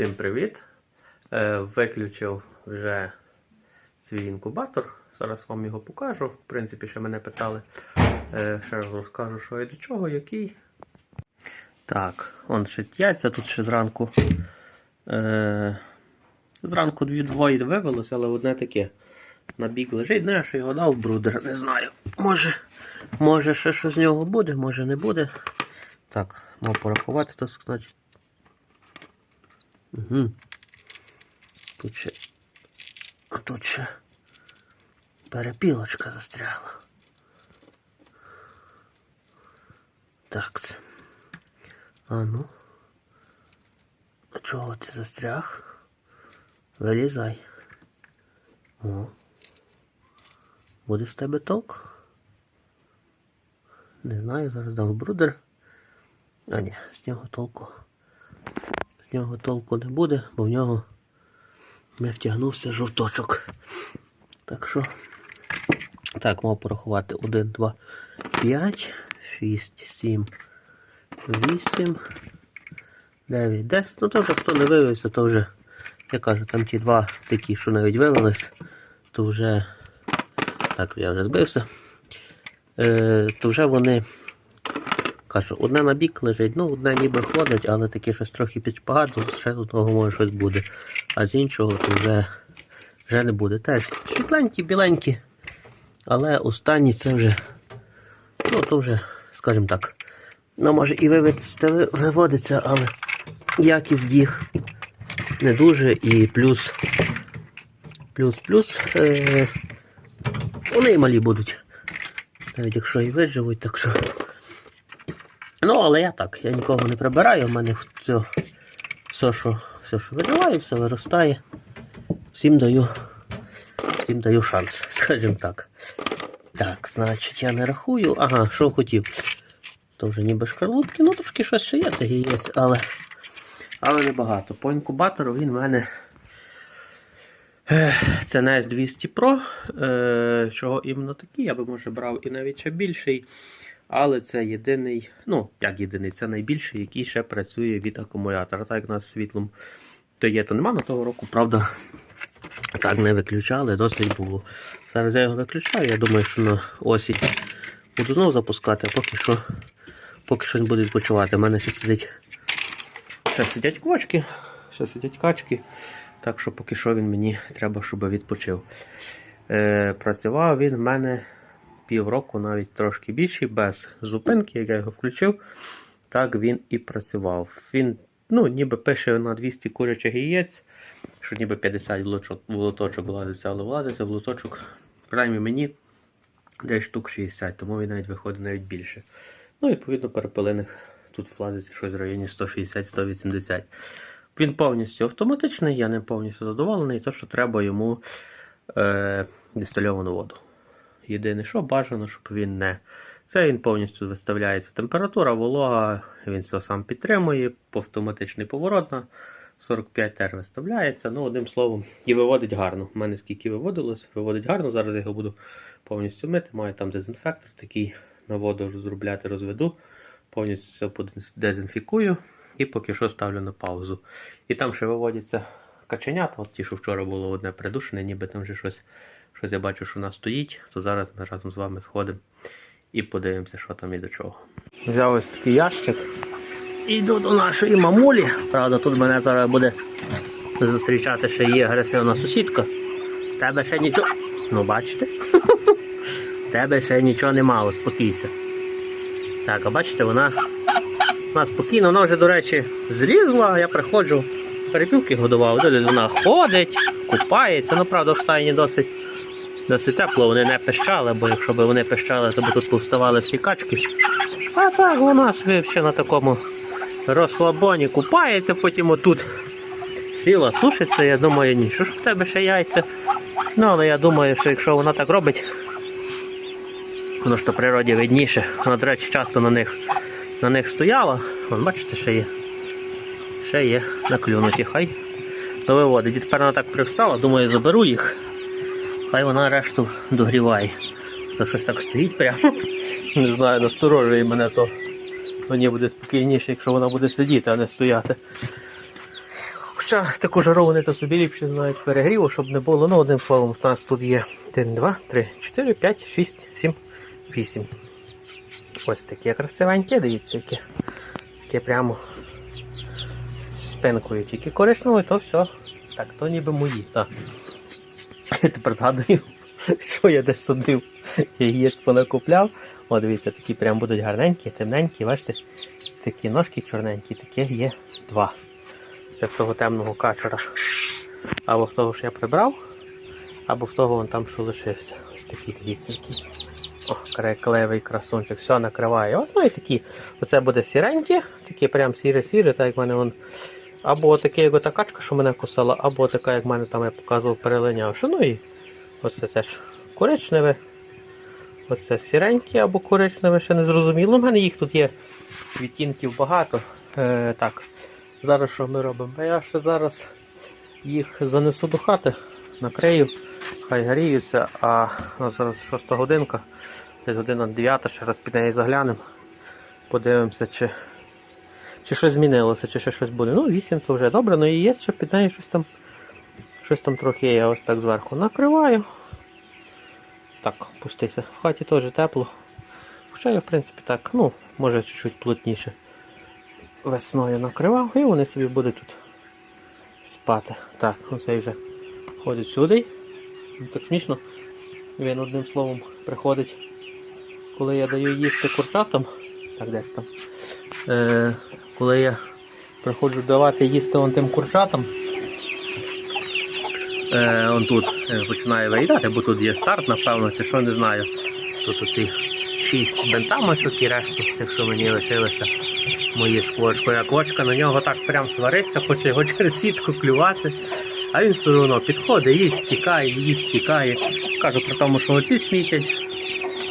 Всім привіт! Е, Виключив вже свій інкубатор. Зараз вам його покажу. В принципі, ще мене питали. Е, Ще раз розкажу, що і до чого, який. Так, он ще яйця тут ще зранку. Е, Зранку двоє вивелося, але одне таке. На бік лежить. Ну, я його дав брудер, не знаю. Може, може ще що з нього буде, може не буде. Так, мав порахувати, то значить. Угу. Тут ще. А тут ще перепілочка застрягла. Так. А ну. Чого ти застряг? Вилізай. О. Буде з тебе толк? Не знаю, зараз дам брудер. А ні, з нього толку. З нього толку не буде, бо в нього не втягнувся жовточок. Так що. Так, мав порахувати 1, 2, 5, 6, 7, 8, 9, 10. Ну то вже хто не вивівся, то вже, я кажу, там ті два такі, що навіть вивелись, то вже. Так, я вже збився. Е, то вже вони. Кажу, одне на бік лежить, ну одне ніби ходить, але таке щось трохи під шпагатом, ще з одного може щось буде. А з іншого то вже, вже не буде. Теж світленькі, біленькі. Але останні це вже, ну то вже, скажімо так, ну може і виводиться, виводиться, але якість їх не дуже і плюс, плюс, плюс, е, вони і малі будуть. Навіть якщо і виживуть, так що. Ну, але я так, я нікого не прибираю, в мене все, все, що, все, що виживає, все виростає. Всім даю, всім даю шанс, скажімо так. Так, значить, я не рахую. Ага, що хотів. То вже ніби шкарлупки, ну трошки щось ще є, такі є, але, але небагато. По інкубатору він в мене. Це NS 200 Pro. Е, чого іменно такий, я би може брав і навіть ще більший. Але це єдиний, ну, як єдиний, це найбільший, який ще працює від акумулятора. Так як у нас світлом то є, то нема на того року, правда. Так не виключали, досить було. Зараз я його виключаю, я думаю, що на осінь буду знову запускати, а поки що поки що він буде відпочивати. У мене ще сидить. Ще сидять квочки, ще сидять качки. Так що поки що він мені треба, щоб відпочив. Е, працював він в мене півроку, навіть трошки більше, без зупинки, як я його включив, так він і працював. Він ну, ніби пише на 200 курячих яєць, що ніби 50 в лоточок, в владиться, але владиться в лоточок, принаймні мені, десь штук 60, тому він навіть виходить навіть більше. Ну, відповідно, перепелиних тут влазиться щось в районі 160-180. Він повністю автоматичний, я не повністю задоволений, то що треба йому е, дистильовану воду. Єдине, що бажано, щоб він не. Це він повністю виставляється температура, волога, він все сам підтримує, автоматичний поворот на 45 тер виставляється. Ну, одним словом, і виводить гарно. У мене скільки виводилось, виводить гарно. Зараз я його буду повністю мити. Маю там дезінфектор, такий на воду розробляти, розведу, повністю все дезінфікую і поки що ставлю на паузу. І там ще виводяться каченята, от ті, що вчора було одне придушене, ніби там вже щось. Щось я бачу, що вона стоїть, то зараз ми разом з вами сходимо і подивимося, що там і до чого. Взяв ось такий ящик. Іду до нашої мамулі. Правда, тут мене зараз буде зустрічати ще є агресивна сусідка. Тебе ще нічого. Ну, бачите? Тебе ще нічого нема, успокійся. Так, а бачите, вона вона спокійно, вона вже, до речі, зрізла, я приходжу, перепілки годував, вона ходить, купається, ну правда, в стайні досить досить тепло, вони не пищали, бо якщо б вони пищали, то б тут повставали всі качки. А так вона собі ще на такому розслабоні купається, потім отут сіла, сушиться, я думаю, ні, що ж в тебе ще яйця. Ну, але я думаю, що якщо вона так робить, воно ж то природі видніше. Вона, до речі, часто на них на них стояла. Вон, бачите, ще є. Ще є наклюнуті, хай довиводить. І тепер вона так привстала, думаю, заберу їх. Хай вона решту догріває. То щось так стоїть прямо. Не знаю, насторожує мене то. Мені буде спокійніше, якщо вона буде сидіти, а не стояти. Хоча таку жару вони то собі ліпше знають перегріву, щоб не було. Ну, одним словом, в нас тут є 1, 2, 3, 4, 5, 6, 7, 8. Ось таке красивеньке, дивіться, яке. Яке прямо з пенкою. Тільки коричневе, то все. Так, то ніби мої. Так. Я тепер згадую, що я десь садив. Яєць понакупляв. О, дивіться, такі прям будуть гарненькі, темненькі, бачите, такі ножки чорненькі, таке є два. Це в того темного качера. Або в того, що я прибрав, або в того вон там, що лишився. Ось такі дивіться, які. О, клевий красунчик, все накриває. Ось ну і такі. Оце буде сіренькі, такі прям сіре-сіре, так як в мене вон. Або таке, як ота качка, що мене кусала, або така, як мене там я показував, перелинявши. Ну і оце теж коричневе. Оце сіреньке або коричневе, ще не зрозуміло. У мене їх тут є відтінків багато. Е, так, зараз що ми робимо? Я ще зараз їх занесу до хати, накрию, хай гріються, а ну, зараз 6 годинка, десь година 9, ще раз під неї заглянемо. Подивимося, чи, чи щось змінилося, чи ще щось буде. Ну, 8 то вже добре, але і є, що під нею щось там, щось там трохи. Я ось так зверху накриваю. Так, пустися. В хаті теж тепло. Хоча я, в принципі, так, ну, може чуть-чуть плотніше весною накривав, і вони собі будуть тут спати. Так, оцей вже ходить сюди. Ну, Так смішно. Він одним словом приходить, коли я даю їсти курчатам. Так, десь там. Е, коли я приходжу давати їсти вон тим курчатам. Е, он тут е, починає виїдати, бо тут є старт, напевно, чи що не знаю. Тут оці шість бентамочок і решту, якщо мені лишилося мої з квочкою. А квочка на нього так прям свариться, хоче його через сітку клювати. А він все одно підходить, їсть, тікає, їсть, тікає. Кажу про тому, що оці смітять.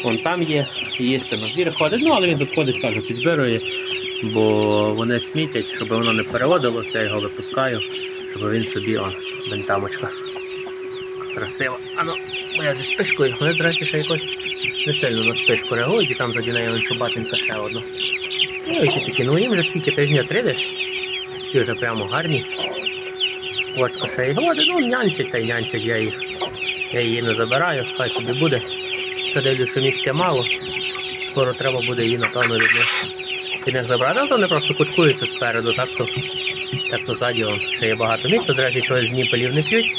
Вон там є, їсти на двір ходить, ну але він тут кажу, підзбирує, бо вони смітять, щоб воно не переводилося, я його випускаю, щоб він собі, о, бентамочка. Красиво. А ну, моя зі спишкою, вони, до речі, ще якось не сильно на спишку реагують, і там заді неї он чубатенька ще одна. Ну, які такі, ну їм вже скільки тижня три десь. Ті вже прямо гарні. Очко ще й годи, ну нянчить та й нянчить, я їх. Я її не забираю, хай собі буде. Ще дивлюсь, що місця мало. Скоро треба буде її, напевно, від них, від них забрати. То вони просто кучкуються спереду, так то, так то ззаді ще є багато місця. До речі, чогось з ніпелів не п'ють.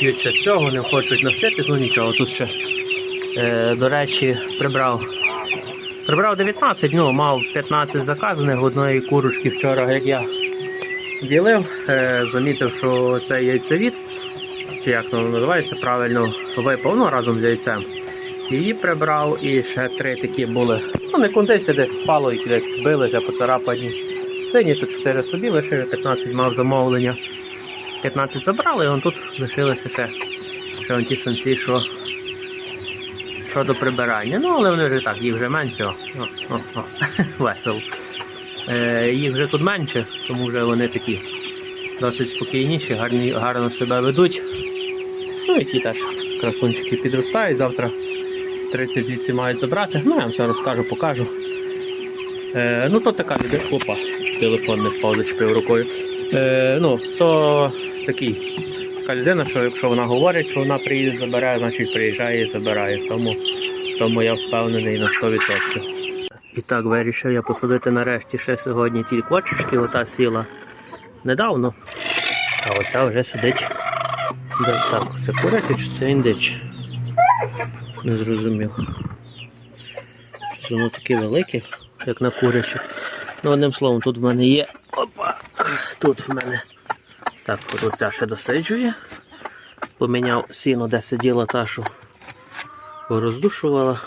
П'ють ще з цього, не хочуть навчитись, ну нічого, тут ще, е, до речі, прибрав Прибрав 19, ну, мав 15 заказаних одної курочки вчора, як я ділив, е, замітив, що це яйцевід, чи як воно називається, правильно випав, ну, разом з яйцем. Її прибрав і ще три такі були. Ну, не кундися десь впало, які десь билися, поцарапані. Сині тут 4 собі лишив, 15 мав замовлення. 15 забрали, і он тут лишилися ще, ще ті самці, що щодо прибирання. Ну, але вони вже так, їх вже менше. О, о, о, весело. Е, їх вже тут менше, тому вже вони такі досить спокійніші, гарні, гарно себе ведуть. Ну і ті теж красунчики підростають. Завтра 30 звідси мають забрати. Ну, я вам все розкажу, покажу. Е, ну, то така людина. Опа, телефон не впав, зачепив рукою. Е, ну, то такий така людина, що якщо вона говорить, що вона приїде, забирає, значить приїжджає і забирає. Тому, тому я впевнений на 100%. І так вирішив я посадити нарешті ще сьогодні ті квочечки, ота сіла недавно. А оця вже сидить. Так, це куриця чи це індич? Не зрозумів. Воно таке велике, як на курячі. Ну, одним словом, тут в мене є. Опа! Тут в мене так, от оця ще досліджує. Поміняв сіно, де сиділа та, що роздушувала.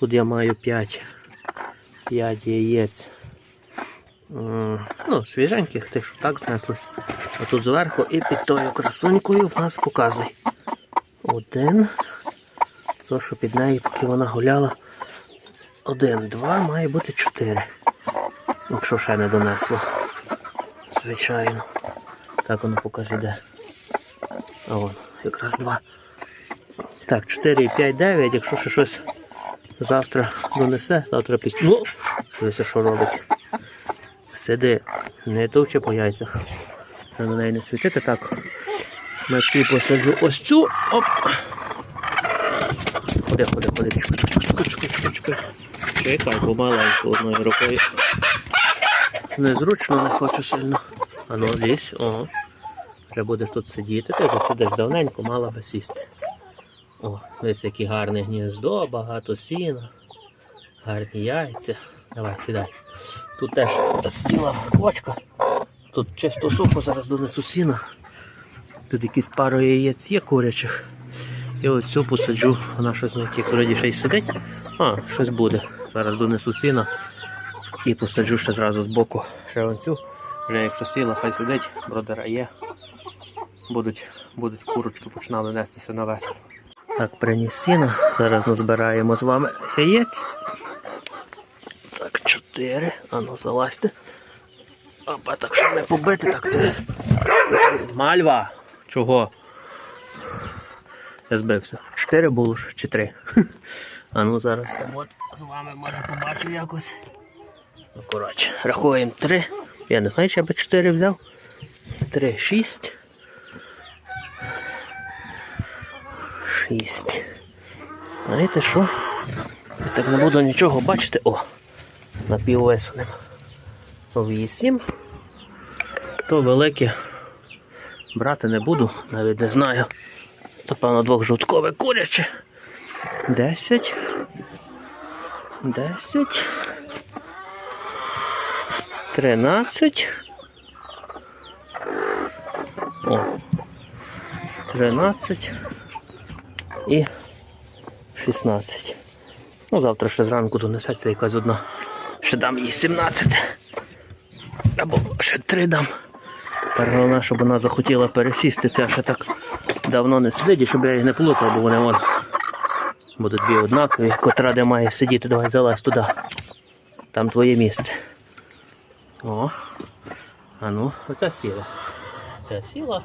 Тут я маю 5, 5 яєць. Ну, свіженьких, тих, що так знеслись. А тут зверху і під тою красунькою в нас показує. Один. То, що під нею, поки вона гуляла. Один, два, має бути чотири. Якщо ще не донесло. Звичайно. Так воно покаже де. А вон, якраз два. Так, 4, 5, 9, якщо ще щось завтра донесе, завтра під... Ну, дивися, що робить. Сиди, не товче по яйцях. На неї не світити. Так. На цій посаджу ось цю. Оп. Ходи, ходи, ходи. Чекай, чекай, чекай, чекай, чекай. Помаленьку одною рукою. Незручно, не хочу сильно. А ну, лізь, о. Вже будеш тут сидіти, ти вже сидиш давненько, мала би сісти. О, ось яке гарне гніздо, багато сіна, гарні яйця. Давай, сідай. Тут теж сиділа квочка. Тут чисто сухо, зараз донесу сіна. Тут якісь пару яєць є курячих. І оцю посаджу, вона щось на якій вроді ще й сидить. А, щось буде. Зараз донесу сіна і посаджу ще зразу з боку. Ще оцю. Вже якщо сіла, хай сидить, бродера є. Будуть, будуть курочки починали нестися на вес. Так, приніс сіна. Зараз ми збираємо з вами яєць. Так, чотири. Ану, залазьте. Опа, так щоб не побити, так це. Мальва! Чого? Я збився. Чотири було ж чи три. А ну зараз там от з вами може побачу якось. Ну, коротше, рахуємо три. Я не знаю, чи я би чотири взяв. Три, шість. Шість. Знаєте що? Я так не буду нічого бачити. О! Напіввесеним. Вісім. То велике. Брати не буду, навіть не знаю. То певно двох жовткове куряче. Десять. Десять. Тринадцять. О. Тринадцять. І 16. Ну, завтра ще зранку донесеться якась одна. Ще дам їй 17. Або ще 3 дам. Тепер головне, щоб вона захотіла пересісти. Це ще так давно не сидить, і щоб я їх не плутав, бо вони вон будуть дві однакові. Котра де має сидіти, давай залазь туди. Там твоє місце. О. А ну, оця сіла. Ця сіла.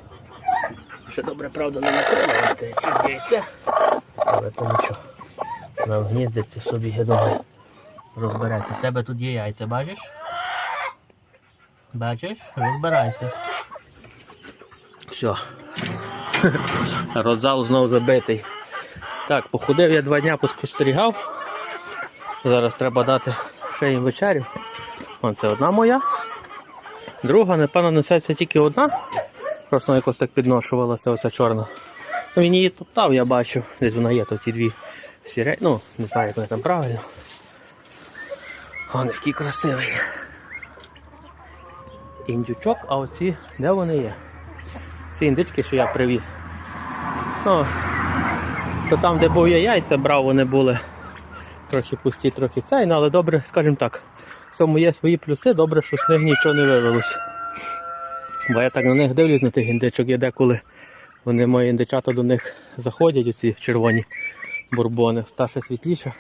Ще добре, правда, не накрила, чи яйце. Але то нічого. Вона гніздиться собі, я думаю. Розбереться. В тебе тут є яйця, бачиш? Бачиш? Розбирайся. Все. Родзал знову забитий. Так, походив я два дня поспостерігав. Зараз треба дати ще їм вечерю. Вон це одна моя. Друга, напевно, несеться тільки одна. Просто вона якось так підношувалася, оця чорна. Ну, він її топтав, я бачу. Десь вона є, то ті дві сіре. Ну, не знаю, як вони там правильно. Вон який красивий. Індючок, а оці, де вони є? Ці індички, що я привіз. Ну, то там, де був я яйця, брав, вони були трохи пусті, трохи цей, ну але добре, скажімо так, в цьому є свої плюси, добре, що з них нічого не вивелося. Бо я так на них дивлюсь на тих індичок, я деколи вони мої індичата до них заходять, оці червоні бурбони, старше світліше.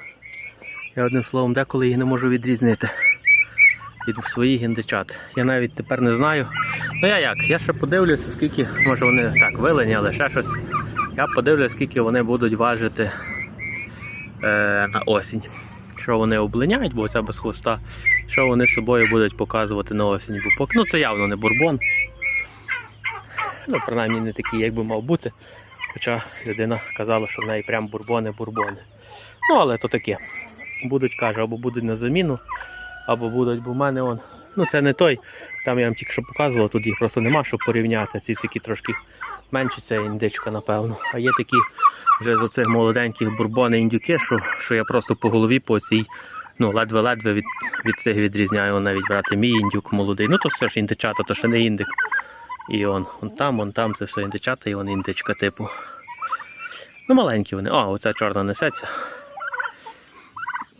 Я одним словом деколи їх не можу відрізнити від своїх індичат. Я навіть тепер не знаю. Ну я як? Я ще подивлюся, скільки, може вони так вилені, але ще щось. Я подивлюся, скільки вони будуть важити е, на осінь. Що вони облиняють, бо це без хвоста. Що вони собою будуть показувати на осінь. Бо ну це явно не бурбон. Ну, принаймні не такий, як би мав бути. Хоча людина казала, що в неї прям бурбони-бурбони. Ну, але то таке. Будуть, каже, або будуть на заміну, або будуть, бо в мене он. Ну це не той. Там я вам тільки що показував, тут їх просто нема що порівняти. Ці такі трошки менші, це індичка, напевно. А є такі вже з оцих молоденьких бурбони індюки, що, що я просто по голові по цій, ну, ледве-ледве від, від цих відрізняю навіть брати мій індюк молодий. Ну то все ж індичата, то ще не індик. І он, он там, он там, це все індичата, і он індичка типу. Ну, маленькі вони. О, оця чорна несеться.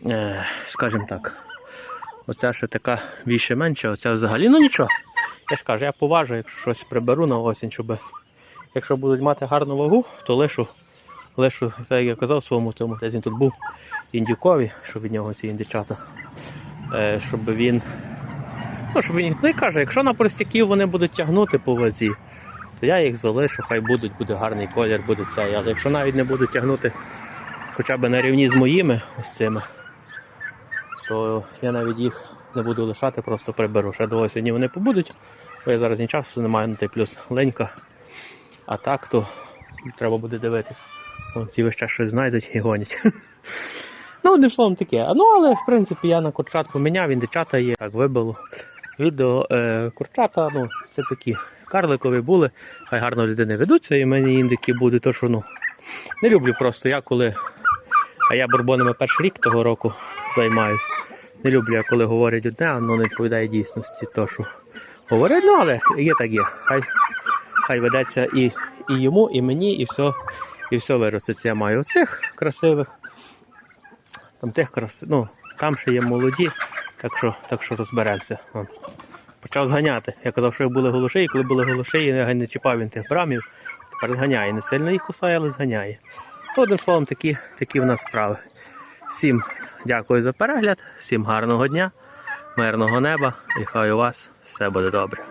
Е, скажімо так. Оця ще така більше менша, оця взагалі. Ну нічого. Я ж кажу, я поважу, якщо щось приберу на осінь, щоб якщо будуть мати гарну вагу, то лишу, лишу, так як я казав своєму тому, десь він тут був індюкові, щоб від нього ці індичата. Е, щоб він. Ну, щоб він їх не каже, якщо на простяків вони будуть тягнути по вазі, то я їх залишу, хай будуть, буде гарний колір, буде цей. Але якщо навіть не будуть тягнути хоча б на рівні з моїми ось цими, то я навіть їх не буду лишати, просто приберу. Ще до осені вони побудуть, Бо я зараз ні часу не маю, ну та плюс ленька. А так то треба буде дивитись. Ці весь час щось знайдуть і гонять. Ну, одним словом таке. Ну, але в принципі я на курчат поміняв, індичата є, так вибило. Відео е, курчата, ну, це такі карликові були, хай гарно людини ведуться, і мені індики будуть, то що ну. Не люблю просто я коли. А я бурбонами перший рік того року займаюсь. Не люблю я, коли говорять одне, а воно не відповідає дійсності, то що говорять, ну але є так є. Хай, хай ведеться і, і йому, і мені, і все, і все виростеться. Я маю оцих красивих. Там тих крас... ну, там ще є молоді, так що, так що розберемося. Вон. Почав зганяти. Я казав, що були голошиї, коли були голошиї, я не чіпав він тих брамів. Тепер зганяє. Не сильно їх кусає, але зганяє. Одним словом, такі, такі в нас справи. Всім дякую за перегляд, всім гарного дня, мирного неба і хай у вас все буде добре.